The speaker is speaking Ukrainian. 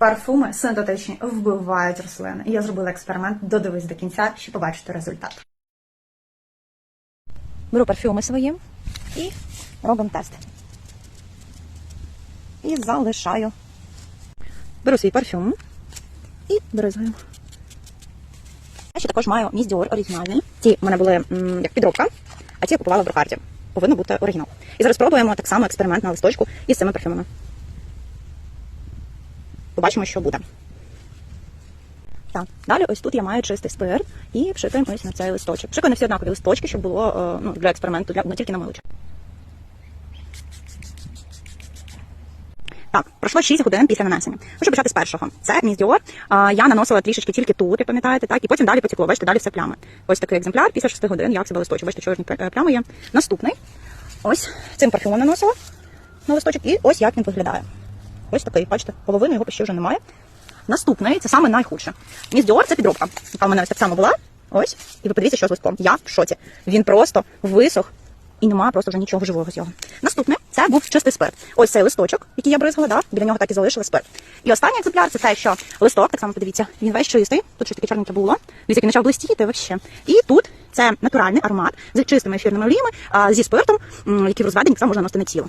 Парфуми синтетичні вбивають рослини. Я зробила експеримент. Додивись до кінця, щоб побачити результат. Беру парфюми свої і робимо тест. І залишаю. Беру свій парфюм і бризгаю. Я ще також маю міс Dior оригінальний. Ці в мене були м, як підробка, а ці я купувала в брокарді. Повинно бути оригінал. І зараз спробуємо так само експеримент на листочку із цими парфюмами. Побачимо, що буде. Так, далі ось тут я маю чистий спирт і пшикаємо ось на цей листочок. Пшикаю на всі однакові листочки, щоб було е, ну, для експерименту, для, не тільки на миличок. Так, пройшло 6 годин після нанесення. Хочу почати з першого. Це міс Dior. Я наносила трішечки тільки тут, як пам'ятаєте, так, і потім далі потекло. Бачите, далі все плями. Ось такий екземпляр після 6 годин, як себе листочок. Бачите, чорні плями є. Наступний. Ось цим парфюмом наносила на листочок, і ось як він виглядає. Ось такий, бачите, половини його ще вже немає. Наступний це саме найхудше. Міс Dior це підробка, яка в мене ось так само була. Ось, і ви подивіться, що з листком. Я в шоці. Він просто висох і немає просто вже нічого живого з його. Наступне це був чистий спирт. Ось цей листочок, який я бризгала, да? біля нього так і залишили спирт. І останній екземпляр це те, що листок, так само подивіться, він весь чистий. Тут щось таке чорненьке було. Дивіться, який почав блистіти вообще. І тут це натуральний аромат з чистими ефірними оліями, зі спиртом, в розведенні так само можна носити на тіло.